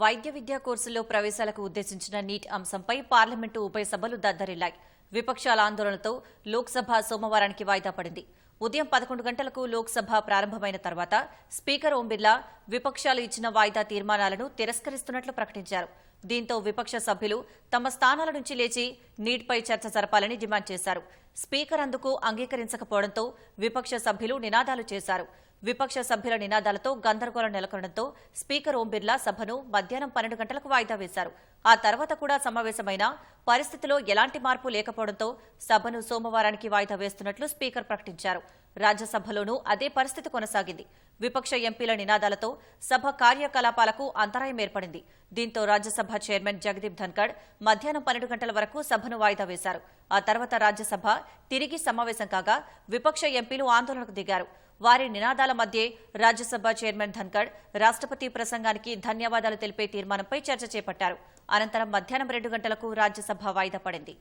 వైద్య విద్యా కోర్సుల్లో ప్రవేశాలకు ఉద్దేశించిన నీట్ అంశంపై పార్లమెంటు ఉభయ సభలు దద్దరిల్లాయి. విపక్షాల ఆందోళనతో లోక్సభ సోమవారానికి వాయిదా పడింది. ఉదయం పదకొండు గంటలకు లోక్సభ ప్రారంభమైన తర్వాత స్పీకర్ ఓం బిర్లా విపక్షాలు ఇచ్చిన వాయిదా తీర్మానాలను తిరస్కరిస్తున్నట్లు ప్రకటించారు. దీంతో విపక్ష సభ్యులు తమ స్థానాల నుంచి లేచి నీటిపై చర్చ జరపాలని డిమాండ్ చేశారు. స్పీకర్ అందుకు అంగీకరించకపోవడంతో విపక్ష సభ్యులు నినాదాలు చేశారు. విపక్ష సభ్యుల నినాదాలతో గందరగోళం నెలకొనడంతో స్పీకర్ ఓం బిర్లా సభను మధ్యాహ్నం పన్నెండు గంటలకు వాయిదా వేశారు. ఆ తర్వాత కూడా సమావేశమైన పరిస్థితిలో ఎలాంటి మార్పు లేకపోవడంతో సభను సోమవారానికి వాయిదా వేస్తున్నట్లు స్పీకర్ ప్రకటించారు. రాజ్యసభలోనూ అదే పరిస్థితి కొనసాగింది. విపక్ష ఎంపీల నినాదాలతో సభ కార్యకలాపాలకు అంతరాయం ఏర్పడింది. దీంతో రాజ్యసభ చైర్మన్ జగదీప్ ధన్కడ్ మధ్యాహ్నం పన్నెండు గంటల వరకు సభను వాయిదా వేశారు. ఆ తర్వాత రాజ్యసభ తిరిగి సమావేశం కాగా విపక్ష ఎంపీలు ఆందోళనకు దిగారు. వారి నినాదాల మధ్యే రాజ్యసభ చైర్మన్ ధన్కడ్ రాష్ట్రపతి ప్రసంగానికి ధన్యవాదాలు తెలిపే తీర్మానంపై చర్చ చేపట్టారు. అనంతరం మధ్యాహ్నం రెండు గంటలకు రాజ్యసభ వాయిదా పడింది.